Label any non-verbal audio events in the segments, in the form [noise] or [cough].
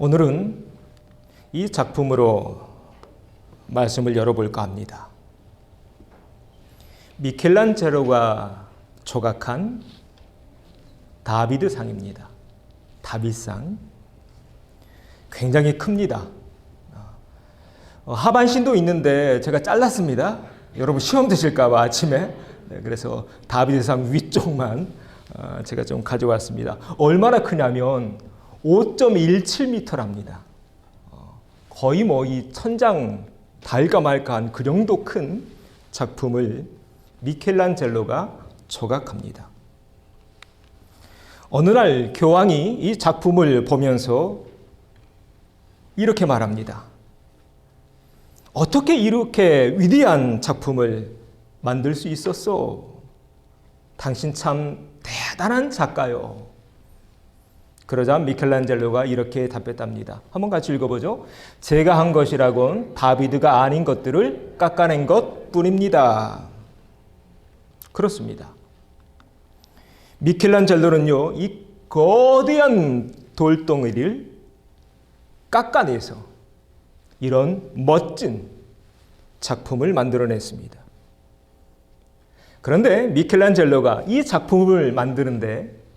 오늘은 이 작품으로 말씀을 열어볼까 합니다. 미켈란젤로가 조각한 다비드 상입니다. 다비상. 굉장히 큽니다. 어, 하반신도 있는데 제가 잘랐습니다. 여러분 시험 드실까봐 아침에. 네, 그래서 다비드상 위쪽만 어, 제가 좀 가져왔습니다. 얼마나 크냐면 5.17m랍니다. 어, 거의 뭐 이 천장 달까 말까한 그 정도 큰 작품을 미켈란젤로가 조각합니다. 어느 날 교황이 이 작품을 보면서 이렇게 말합니다. 어떻게 이렇게 위대한 작품을 만들 수 있었어? 당신 참 대단한 작가요. 그러자 미켈란젤로가 이렇게 답했답니다. 한번 같이 읽어보죠. 제가 한 것이라곤 다비드가 아닌 것들을 깎아낸 것 뿐입니다. 그렇습니다. 미켈란젤로는요, 이 거대한 돌덩이를 깎아내서 이런 멋진 작품을 만들어냈습니다. 그런데 미켈란젤로가 이 작품을 만드는데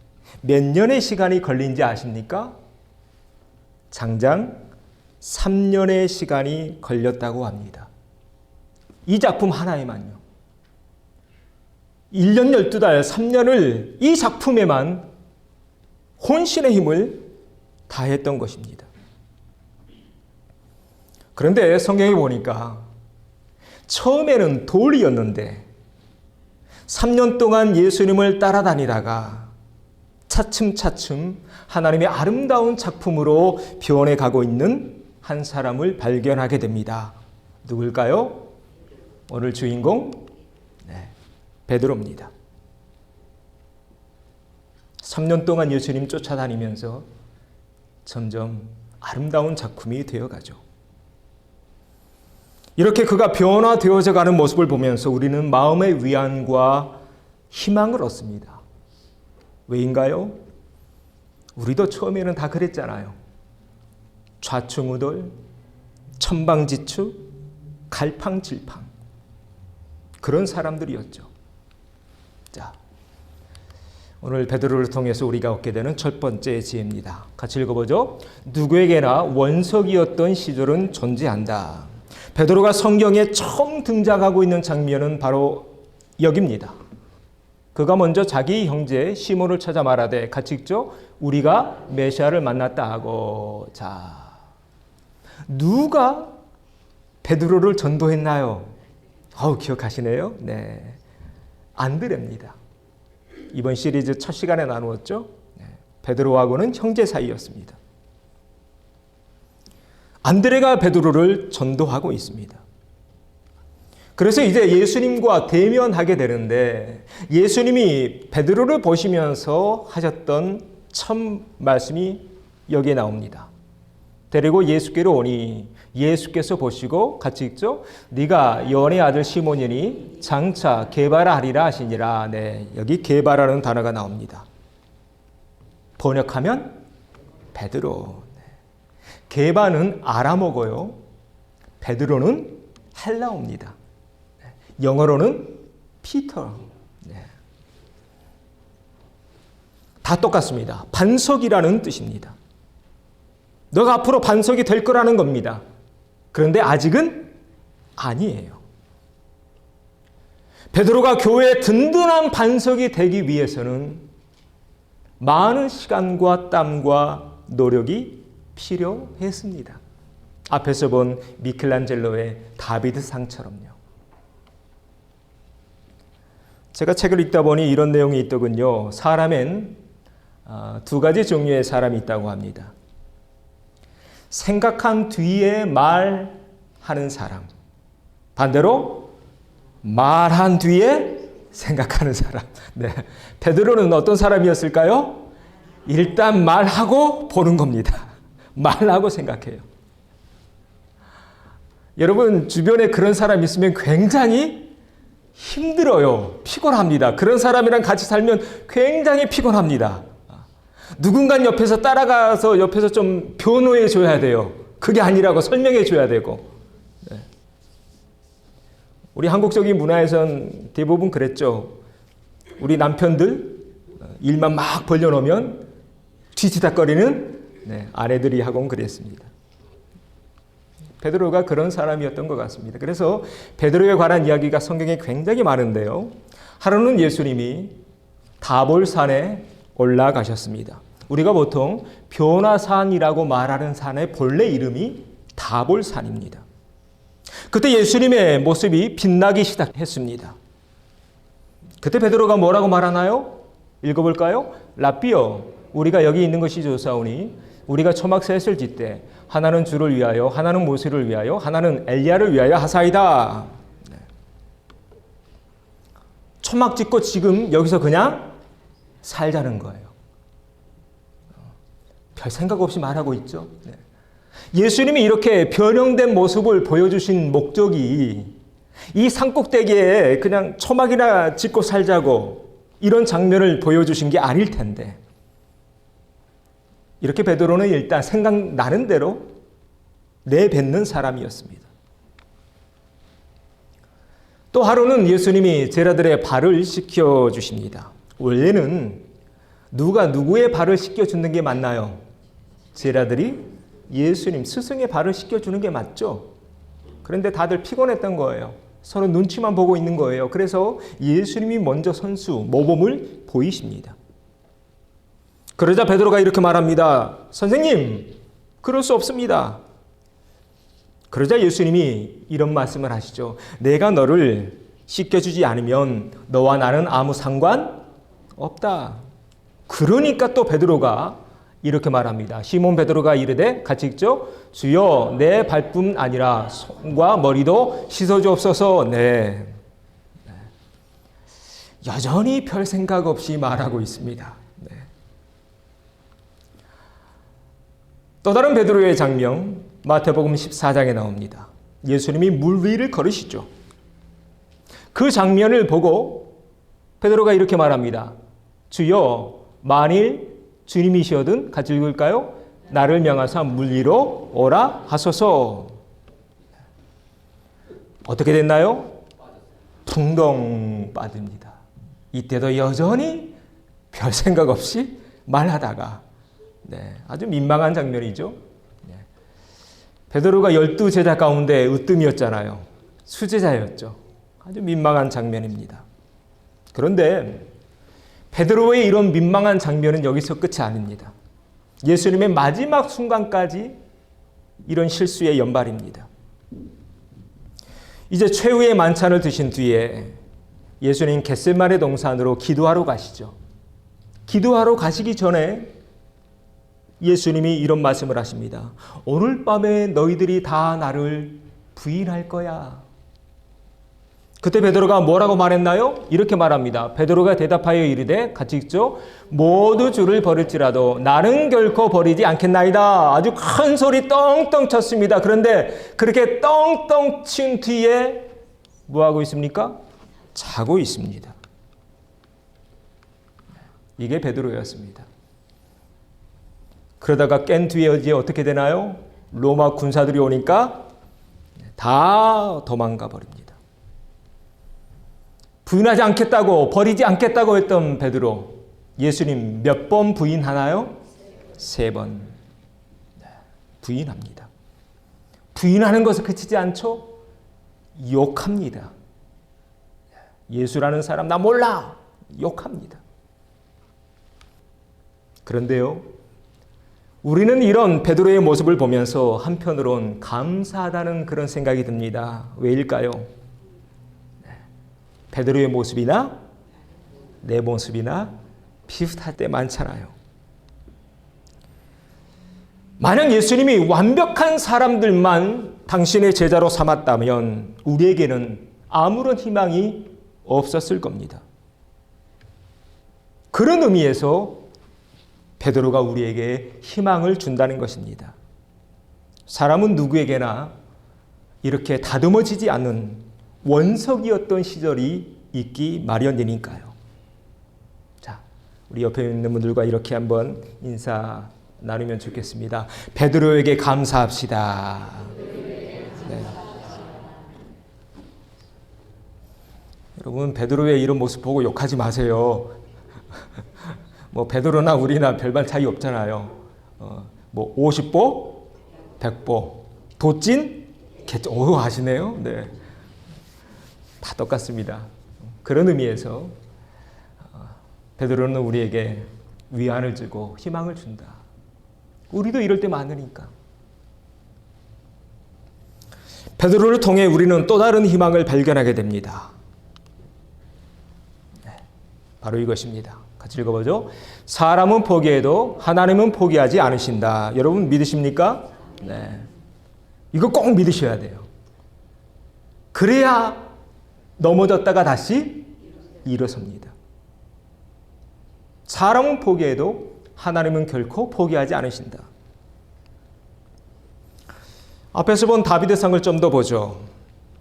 몇 년의 시간이 걸린지 아십니까? 장장 3년의 시간이 걸렸다고 합니다. 이 작품 하나에만요. 1년 12달, 3년을 이 작품에만 혼신의 힘을 다했던 것입니다. 그런데 성경에 보니까 처음에는 돌이었는데 3년 동안 예수님을 따라다니다가 차츰차츰 하나님의 아름다운 작품으로 변해 가고 있는 한 사람을 발견하게 됩니다. 누굴까요? 오늘 주인공 네, 베드로입니다. 3년 동안 예수님 쫓아다니면서 점점 아름다운 작품이 되어가죠. 이렇게 그가 변화되어져 가는 모습을 보면서 우리는 마음의 위안과 희망을 얻습니다. 왜인가요? 우리도 처음에는 다 그랬잖아요. 좌충우돌, 천방지축, 갈팡질팡. 그런 사람들이었죠. 자, 오늘 베드로를 통해서 우리가 얻게 되는 첫 번째 지혜입니다. 같이 읽어보죠. 누구에게나 원석이었던 시절은 존재한다. 베드로가 성경에 처음 등장하고 있는 장면은 바로 여기입니다. 그가 먼저 자기 형제 시몬을 찾아 말하되 같이 읽죠. 우리가 메시아를 만났다 하고 자 누가 베드로를 전도했나요? 어우 기억하시네요. 네, 안드레입니다. 이번 시리즈 첫 시간에 나누었죠. 네, 베드로하고는 형제 사이였습니다. 안드레가 베드로를 전도하고 있습니다. 그래서 이제 예수님과 대면하게 되는데 예수님이 베드로를 보시면서 하셨던 첫 말씀이 여기에 나옵니다. 데리고 예수께로 오니 예수께서 보시고 같이 읽죠. 네가 연의 아들 시몬이니 장차 개발하리라 하시니라. 네, 여기 개발하는 단어가 나옵니다. 번역하면 베드로. 네. 개바는 아람어고요. 베드로는 헬라어입니다. 영어로는 피터. 네. 다 똑같습니다. 반석이라는 뜻입니다. 너가 앞으로 반석이 될 거라는 겁니다. 그런데 아직은 아니에요. 베드로가 교회의 든든한 반석이 되기 위해서는 많은 시간과 땀과 노력이 필요했습니다. 앞에서 본 미켈란젤로의 다비드 상처럼요. 제가 책을 읽다 보니 이런 내용이 있더군요. 사람엔 아, 두 가지 종류의 사람이 있다고 합니다. 생각한 뒤에 말하는 사람. 반대로 말한 뒤에 생각하는 사람. [laughs] 네. 베드로는 어떤 사람이었을까요? 일단 말하고 보는 겁니다. [laughs] 말하고 생각해요. 여러분 주변에 그런 사람 있으면 굉장히 힘들어요. 피곤합니다. 그런 사람이랑 같이 살면 굉장히 피곤합니다. 누군가 옆에서 따라가서 옆에서 좀 변호해 줘야 돼요. 그게 아니라고 설명해 줘야 되고. 네. 우리 한국적인 문화에선 대부분 그랬죠. 우리 남편들 일만 막 벌려놓으면 뒤치다거리는 네, 아내들이 하곤 그랬습니다. 베드로가 그런 사람이었던 것 같습니다. 그래서 베드로에 관한 이야기가 성경에 굉장히 많은데요. 하루는 예수님이 다볼산에 올라가셨습니다. 우리가 보통 변화산이라고 말하는 산의 본래 이름이 다볼산입니다. 그때 예수님의 모습이 빛나기 시작했습니다. 그때 베드로가 뭐라고 말하나요? 읽어볼까요? 라비어 우리가 여기 있는 것이 좋사오니 우리가 초막 셋을 짓되 하나는 주를 위하여 하나는 모세를 위하여 하나는 엘리야를 위하여 하사이다. 네. 초막 짓고 지금 여기서 그냥 살자는 거예요. 별 생각 없이 말하고 있죠. 네. 예수님이 이렇게 변형된 모습을 보여주신 목적이 이 산꼭대기에 그냥 초막이나 짓고 살자고 이런 장면을 보여주신 게 아닐 텐데 이렇게 베드로는 일단 생각나는 대로 내뱉는 사람이었습니다. 또 하루는 예수님이 제자들의 발을 씻겨 주십니다. 원래는 누가 누구의 발을 씻겨 주는 게 맞나요? 제자들이 예수님 스승의 발을 씻겨 주는 게 맞죠. 그런데 다들 피곤했던 거예요. 서로 눈치만 보고 있는 거예요. 그래서 예수님이 먼저 선수 모범을 보이십니다. 그러자 베드로가 이렇게 말합니다. 선생님, 그럴 수 없습니다. 그러자 예수님이 이런 말씀을 하시죠. 내가 너를 씻겨주지 않으면 너와 나는 아무 상관 없다. 그러니까 또 베드로가 이렇게 말합니다. 시몬 베드로가 이르되 같이 읽죠. 주여 내 발뿐 아니라 손과 머리도 씻어 주옵소서. 네. 여전히 별 생각 없이 말하고 있습니다. 네. 또 다른 베드로의 장면 마태복음 14장에 나옵니다. 예수님이 물 위를 걸으시죠. 그 장면을 보고 베드로가 이렇게 말합니다. 주여 만일 주님이시거든 같이 읽을까요? 나를 명하사 물 위로 오라 하소서. 어떻게 됐나요? 붕덩 빠집니다. 이때도 여전히 별 생각 없이 말하다가 네, 아주 민망한 장면이죠. 네. 베드로가 열두 제자 가운데 으뜸이었잖아요. 수제자였죠. 아주 민망한 장면입니다. 그런데 베드로의 이런 민망한 장면은 여기서 끝이 아닙니다. 예수님의 마지막 순간까지 이런 실수의 연발입니다. 이제 최후의 만찬을 드신 뒤에 예수님 겟셀만의 동산으로 기도하러 가시죠. 기도하러 가시기 전에 예수님이 이런 말씀을 하십니다. 오늘 밤에 너희들이 다 나를 부인할 거야. 그때 베드로가 뭐라고 말했나요? 이렇게 말합니다. 베드로가 대답하여 이르되 같이 읽죠. 모두 주를 버릴지라도 나는 결코 버리지 않겠나이다. 아주 큰 소리 떵떵 쳤습니다. 그런데 그렇게 떵떵 친 뒤에 뭐 하고 있습니까? 자고 있습니다. 이게 베드로였습니다. 그러다가 깬 뒤에 이제 어떻게 되나요? 로마 군사들이 오니까 다 도망가 버립니다. 부인하지 않겠다고 버리지 않겠다고 했던 베드로 예수님 몇 번 부인하나요? 세 번. 네, 부인합니다. 부인하는 것에 그치지 않죠? 욕합니다. 예수라는 사람 나 몰라. 욕합니다. 그런데요. 우리는 이런 베드로의 모습을 보면서 한편으론 감사하다는 그런 생각이 듭니다. 왜일까요? 베드로의 모습이나 내 모습이나 비슷할 때 많잖아요. 만약 예수님이 완벽한 사람들만 당신의 제자로 삼았다면 우리에게는 아무런 희망이 없었을 겁니다. 그런 의미에서 베드로가 우리에게 희망을 준다는 것입니다. 사람은 누구에게나 이렇게 다듬어지지 않는 원석이었던 시절이 있기 마련이니까요. 자, 우리 옆에 있는 분들과 이렇게 한번 인사 나누면 좋겠습니다. 베드로에게 감사합시다. 네. 여러분 베드로의 이런 모습 보고 욕하지 마세요. [laughs] 뭐 베드로나 우리나 별반 차이 없잖아요. 어, 뭐 50보, 100보, 도찐, 개ጭ. 오 하시네요. 네. 다 똑같습니다. 그런 의미에서 어, 베드로는 우리에게 위안을 주고 희망을 준다. 우리도 이럴 때 많으니까. 베드로를 통해 우리는 또 다른 희망을 발견하게 됩니다. 네, 바로 이것입니다. 같이 읽어보죠. 사람은 포기해도 하나님은 포기하지 않으신다. 여러분 믿으십니까? 네. 이거 꼭 믿으셔야 돼요. 그래야 넘어졌다가 다시 일어섭니다. 사람은 포기해도 하나님은 결코 포기하지 않으신다. 앞에서 본 다비드상을 좀 더 보죠.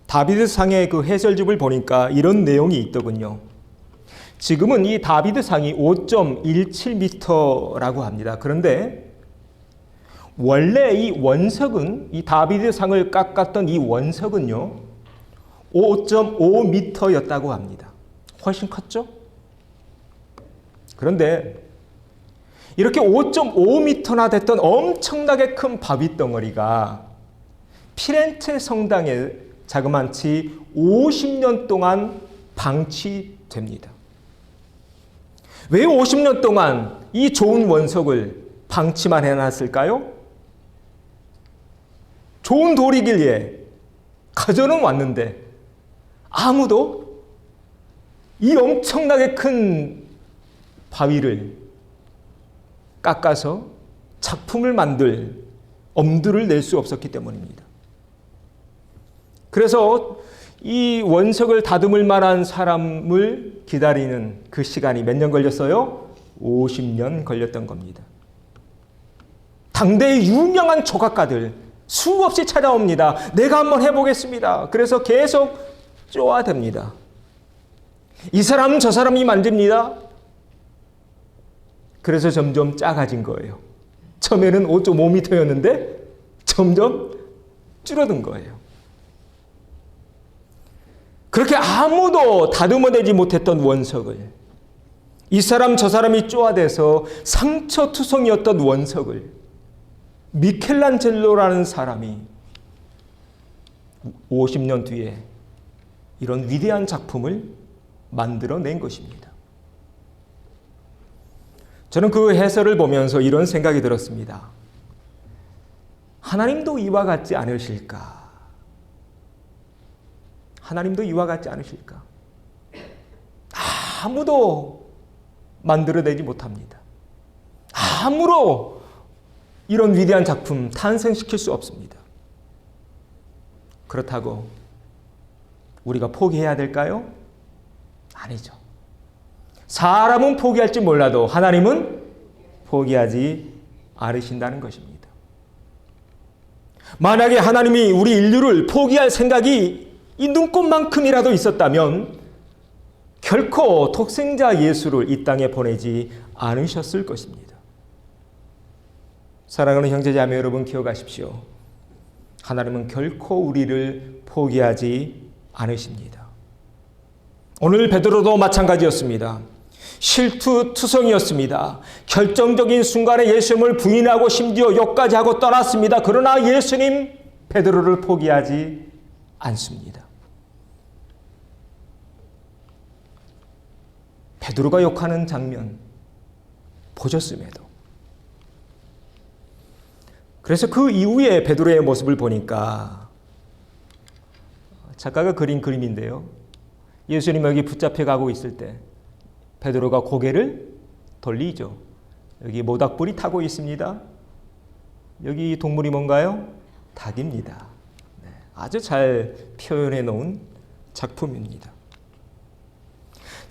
다비드상의 그 해설집을 보니까 이런 내용이 있더군요. 지금은 이 다비드 상이 5.17m라고 합니다. 그런데 원래 이 원석은 이 다비드 상을 깎았던 이 원석은요 5.5m였다고 합니다. 훨씬 컸죠? 그런데 이렇게 5.5m나 됐던 엄청나게 큰 바위 덩어리가 피렌체 성당에 자그만치 50년 동안 방치됩니다. 왜 50년 동안 이 좋은 원석을 방치만 해놨을까요? 좋은 돌이길래 가져는 왔는데 아무도 이 엄청나게 큰 바위를 깎아서 작품을 만들 엄두를 낼 수 없었기 때문입니다. 그래서 이 원석을 다듬을 만한 사람을 기다리는 그 시간이 몇 년 걸렸어요? 50년 걸렸던 겁니다. 당대의 유명한 조각가들 수없이 찾아옵니다. 내가 한번 해보겠습니다. 그래서 계속 쪼아댑니다. 이 사람 저 사람이 만집니다. 그래서 점점 작아진 거예요. 처음에는 5.5m였는데 점점 줄어든 거예요. 그렇게 아무도 다듬어내지 못했던 원석을 이 사람 저 사람이 쪼아대서 상처투성이었던 원석을 미켈란젤로라는 사람이 50년 뒤에 이런 위대한 작품을 만들어낸 것입니다. 저는 그 해설을 보면서 이런 생각이 들었습니다. 하나님도 이와 같지 않으실까? 하나님도 이와 같지 않으실까? 아무도 만들어내지 못합니다. 아무로 이런 위대한 작품 탄생시킬 수 없습니다. 그렇다고 우리가 포기해야 될까요? 아니죠. 사람은 포기할지 몰라도 하나님은 포기하지 않으신다는 것입니다. 만약에 하나님이 우리 인류를 포기할 생각이 이 눈꽃만큼이라도 있었다면 결코 독생자 예수를 이 땅에 보내지 않으셨을 것입니다. 사랑하는 형제자매 여러분 기억하십시오. 하나님은 결코 우리를 포기하지 않으십니다. 오늘 베드로도 마찬가지였습니다. 실투투성이었습니다. 결정적인 순간에 예수님을 부인하고 심지어 욕까지 하고 떠났습니다. 그러나 예수님 베드로를 포기하지 않습니다. 베드로가 욕하는 장면 보셨음에도 그래서 그 이후에 베드로의 모습을 보니까 작가가 그린 그림인데요. 예수님 여기 붙잡혀 가고 있을 때 베드로가 고개를 돌리죠. 여기 모닥불이 타고 있습니다. 여기 동물이 뭔가요? 닭입니다. 네, 아주 잘 표현해 놓은 작품입니다.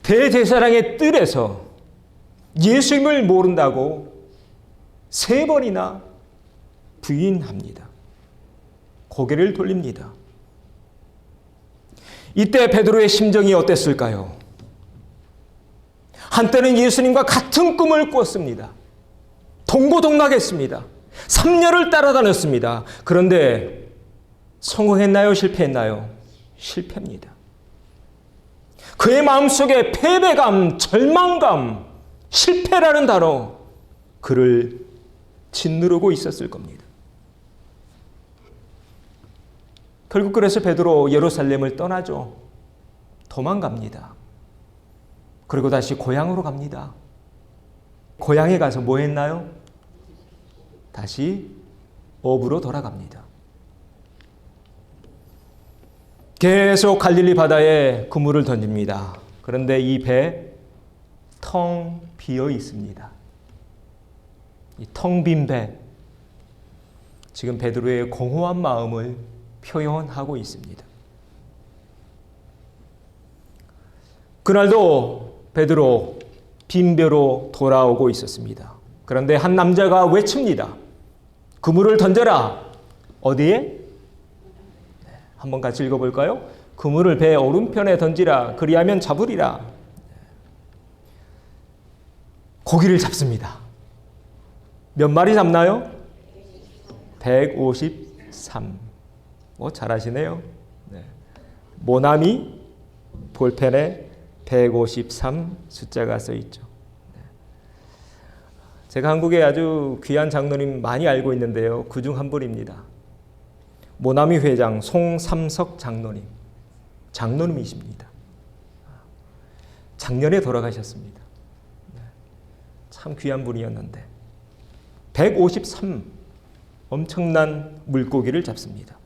대제사장의 뜰에서 예수님을 모른다고 세 번이나 부인합니다. 고개를 돌립니다. 이때 베드로의 심정이 어땠을까요? 한때는 예수님과 같은 꿈을 꿨습니다. 동고동락했습니다. 3년을 따라다녔습니다. 그런데 성공했나요? 실패했나요? 실패입니다. 그의 마음속에 패배감, 절망감, 실패라는 단어 그를 짓누르고 있었을 겁니다. 결국 그래서 베드로 예루살렘을 떠나죠. 도망갑니다. 그리고 다시 고향으로 갑니다. 고향에 가서 뭐 했나요? 다시 업으로 돌아갑니다. 계속 갈릴리 바다에 그물을 던집니다. 그런데 이 배 텅 비어 있습니다. 이 텅 빈 배. 지금 베드로의 공허한 마음을 표현하고 있습니다. 그날도 베드로 빈 배로 돌아오고 있었습니다. 그런데 한 남자가 외칩니다. 그물을 던져라. 어디에? 네, 한번 같이 읽어볼까요? 그물을 배 오른편에 던지라. 그리하면 잡으리라. 고기를 잡습니다. 몇 마리 잡나요? 153. 뭐 잘하시네요. 네. 모나미 볼펜에 153 숫자가 써 있죠. 네. 제가 한국에 아주 귀한 장로님 많이 알고 있는데요. 그 중 한 분입니다. 모나미 회장 송삼석 장로님. 장로님이십니다. 작년에 돌아가셨습니다. 네. 참 귀한 분이었는데 153 엄청난 물고기를 잡습니다.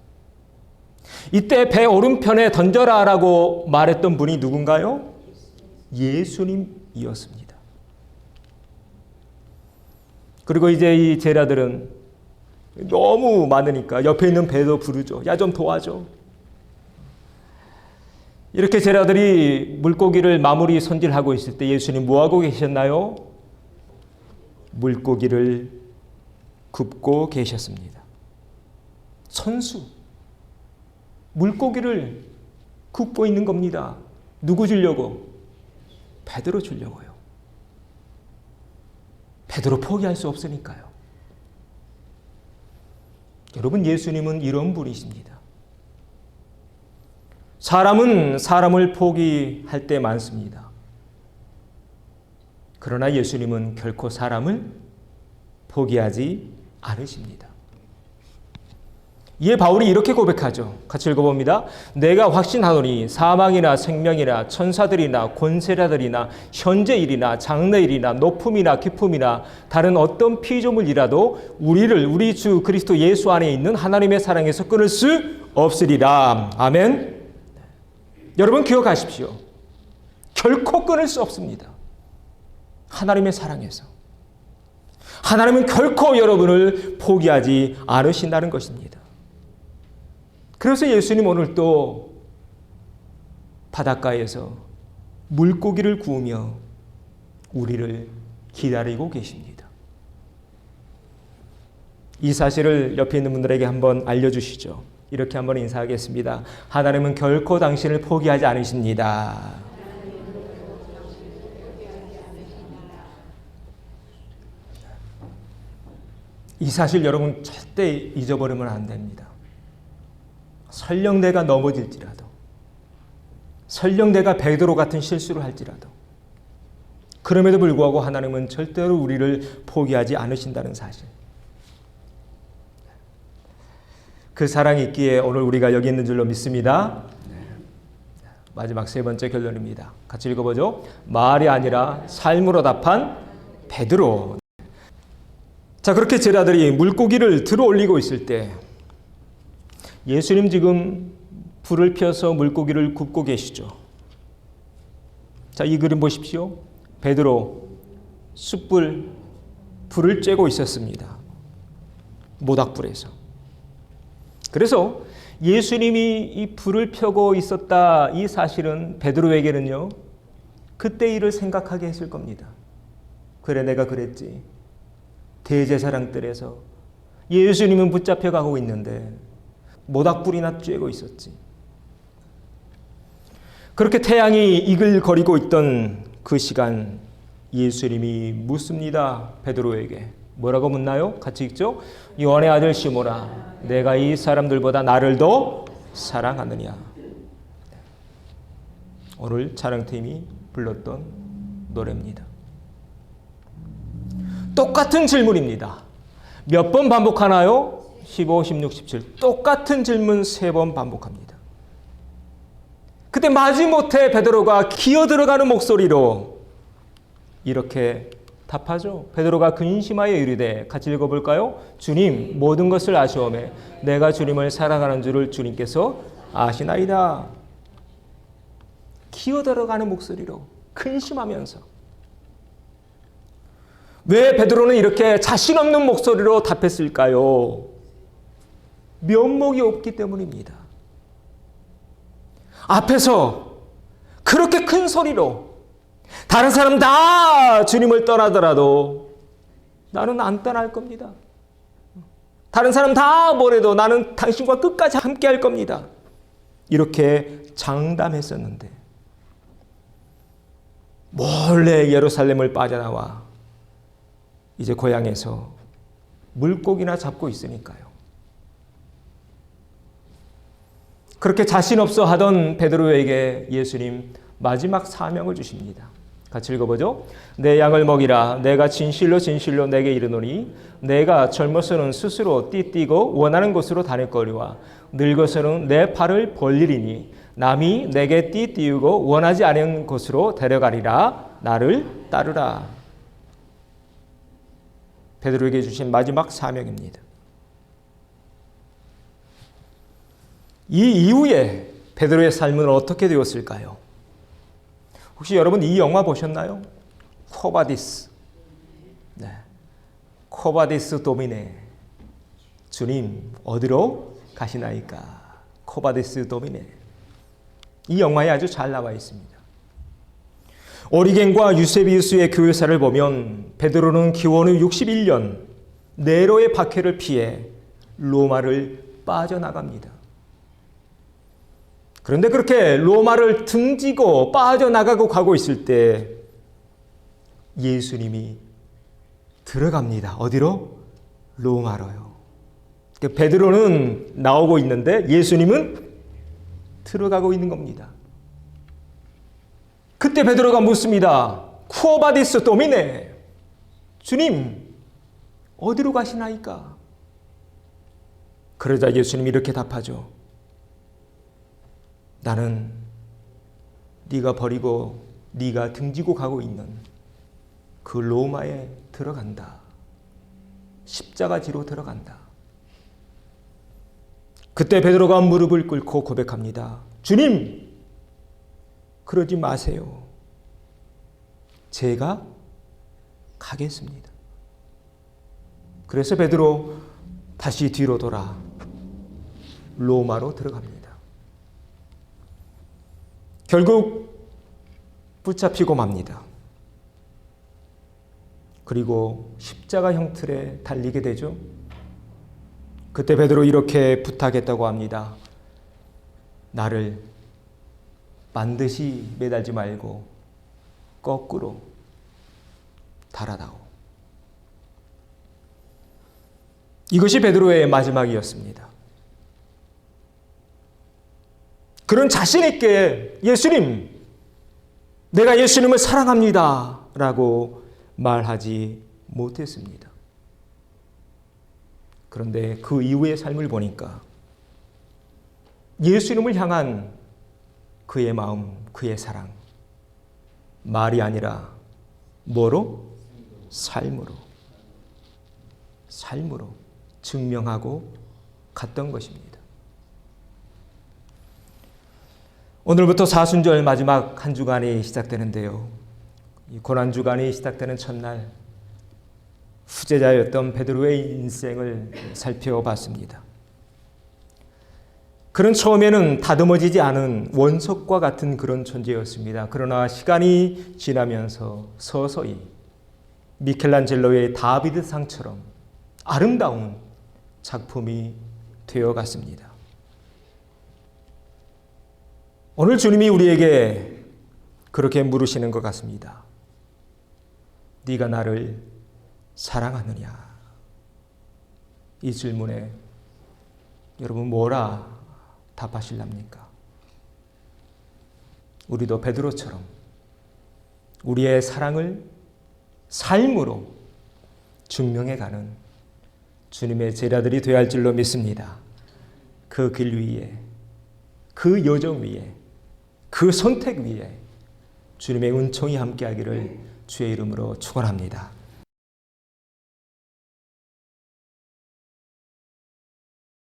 이때 배 오른편에 던져라라고 말했던 분이 누군가요? 예수님이었습니다. 그리고 이제 이 제자들은 너무 많으니까 옆에 있는 배도 부르죠. 야 좀 도와줘. 이렇게 제자들이 물고기를 마무리 손질하고 있을 때 예수님 뭐 하고 계셨나요? 물고기를 굽고 계셨습니다. 선수 물고기를 굽고 있는 겁니다. 누구 주려고? 베드로 주려고요. 베드로 포기할 수 없으니까요. 여러분 예수님은 이런 분이십니다. 사람은 사람을 포기할 때 많습니다. 그러나 예수님은 결코 사람을 포기하지 않으십니다. 이에 바울이 이렇게 고백하죠. 같이 읽어봅니다. 내가 확신하노니 사망이나 생명이나 천사들이나 권세자들이나 현재일이나 장래일이나 높음이나 깊음이나 다른 어떤 피조물이라도 우리를 우리 주 그리스도 예수 안에 있는 하나님의 사랑에서 끊을 수 없으리라. 아멘. 여러분 기억하십시오. 결코 끊을 수 없습니다. 하나님의 사랑에서. 하나님은 결코 여러분을 포기하지 않으신다는 것입니다. 그래서 예수님 오늘 또 바닷가에서 물고기를 구우며 우리를 기다리고 계십니다. 이 사실을 옆에 있는 분들에게 한번 알려주시죠. 이렇게 한번 인사하겠습니다. 하나님은 결코 당신을 포기하지 않으십니다. 이 사실 여러분 절대 잊어버리면 안 됩니다. 설령 내가 넘어질지라도, 설령 내가 베드로 같은 실수를 할지라도, 그럼에도 불구하고 하나님은 절대로 우리를 포기하지 않으신다는 사실. 그 사랑이 있기에 오늘 우리가 여기 있는 줄로 믿습니다. 마지막 세 번째 결론입니다. 같이 읽어보죠. 말이 아니라 삶으로 답한 베드로. 자, 그렇게 제자들이 물고기를 들어 올리고 있을 때 예수님 지금 불을 펴서 물고기를 굽고 계시죠. 자, 이 그림 보십시오. 베드로 숯불 불을 쬐고 있었습니다. 모닥불에서. 그래서 예수님이 이 불을 펴고 있었다 이 사실은 베드로에게는요. 그때 일을 생각하게 했을 겁니다. 그래 내가 그랬지. 대제사장들에서 예수님은 붙잡혀 가고 있는데 모닥불이나 쬐고 있었지. 그렇게 태양이 이글거리고 있던 그 시간 예수님이 묻습니다. 베드로에게 뭐라고 묻나요? 같이 읽죠. 요한의 아들 시모나, 내가 이 사람들보다 나를 더 사랑하느냐? 오늘 촬영팀이 불렀던 노래입니다. 똑같은 질문입니다. 몇 번 반복하나요? 15, 16, 17. 똑같은 질문 세 번 반복합니다. 그때 마지못해 베드로가 기어 들어가는 목소리로 이렇게 답하죠. 베드로가 근심하여 이르되 같이 읽어볼까요? 주님 모든 것을 아시오매 내가 주님을 사랑하는 줄을 주님께서 아시나이다. 기어 들어가는 목소리로 근심하면서 왜 베드로는 이렇게 자신 없는 목소리로 답했을까요? 면목이 없기 때문입니다. 앞에서 그렇게 큰 소리로 다른 사람 다 주님을 떠나더라도 나는 안 떠날 겁니다. 다른 사람 다 뭐래도 나는 당신과 끝까지 함께 할 겁니다. 이렇게 장담했었는데 몰래 예루살렘을 빠져나와 이제 고향에서 물고기나 잡고 있으니까요. 그렇게 자신 없어 하던 베드로에게 예수님 마지막 사명을 주십니다. 같이 읽어보죠. 내 양을 먹이라. 내가 진실로 진실로 내게 이르노니 내가 젊어서는 스스로 띠뛰고 원하는 곳으로 다닐 거리와 늙어서는 내 팔을 벌리리니 남이 내게 띠띠우고 원하지 않은 곳으로 데려가리라. 나를 따르라. 베드로에게 주신 마지막 사명입니다. 이 이후에 베드로의 삶은 어떻게 되었을까요? 혹시 여러분 이 영화 보셨나요? 코바디스. 네. 코바디스 도미네. 주님 어디로 가시나이까? 코바디스 도미네. 이 영화에 아주 잘 나와 있습니다. 오리겐과 유세비우스의 교회사를 보면 베드로는 기원 후 61년 네로의 박해를 피해 로마를 빠져나갑니다. 그런데 그렇게 로마를 등지고 빠져나가고 가고 있을 때 예수님이 들어갑니다. 어디로? 로마로요. 베드로는 나오고 있는데 예수님은 들어가고 있는 겁니다. 그때 베드로가 묻습니다. 쿠어바디스 도미네. 주님, 어디로 가시나이까? 그러자 예수님이 이렇게 답하죠. 나는 네가 버리고 네가 등지고 가고 있는 그 로마에 들어간다. 십자가지로 들어간다. 그때 베드로가 무릎을 꿇고 고백합니다. 주님, 그러지 마세요. 제가 가겠습니다. 그래서 베드로 다시 뒤로 돌아 로마로 들어갑니다. 결국 붙잡히고 맙니다. 그리고 십자가 형틀에 달리게 되죠. 그때 베드로 이렇게 부탁했다고 합니다. 나를 반드시 매달지 말고 거꾸로 달아다오. 이것이 베드로의 마지막이었습니다. 그런 자신 있게 예수님, 내가 예수님을 사랑합니다. 라고 말하지 못했습니다. 그런데 그 이후의 삶을 보니까 예수님을 향한 그의 마음, 그의 사랑, 말이 아니라 뭐로? 삶으로. 삶으로 증명하고 갔던 것입니다. 오늘부터 사순절 마지막 한 주간이 시작되는데요. 이 고난 주간이 시작되는 첫날 후제자였던 베드로의 인생을 살펴봤습니다. 그는 처음에는 다듬어지지 않은 원석과 같은 그런 존재였습니다. 그러나 시간이 지나면서 서서히 미켈란젤로의 다비드 상처럼 아름다운 작품이 되어 갔습니다. 오늘 주님이 우리에게 그렇게 물으시는 것 같습니다. 네가 나를 사랑하느냐? 이 질문에 여러분 뭐라 답하실랍니까? 우리도 베드로처럼 우리의 사랑을 삶으로 증명해 가는 주님의 제자들이 되어야 할 줄로 믿습니다. 그 길 위에 그 여정 위에 그 선택 위에 주님의 은총이 함께하기를 주의 이름으로 축원합니다.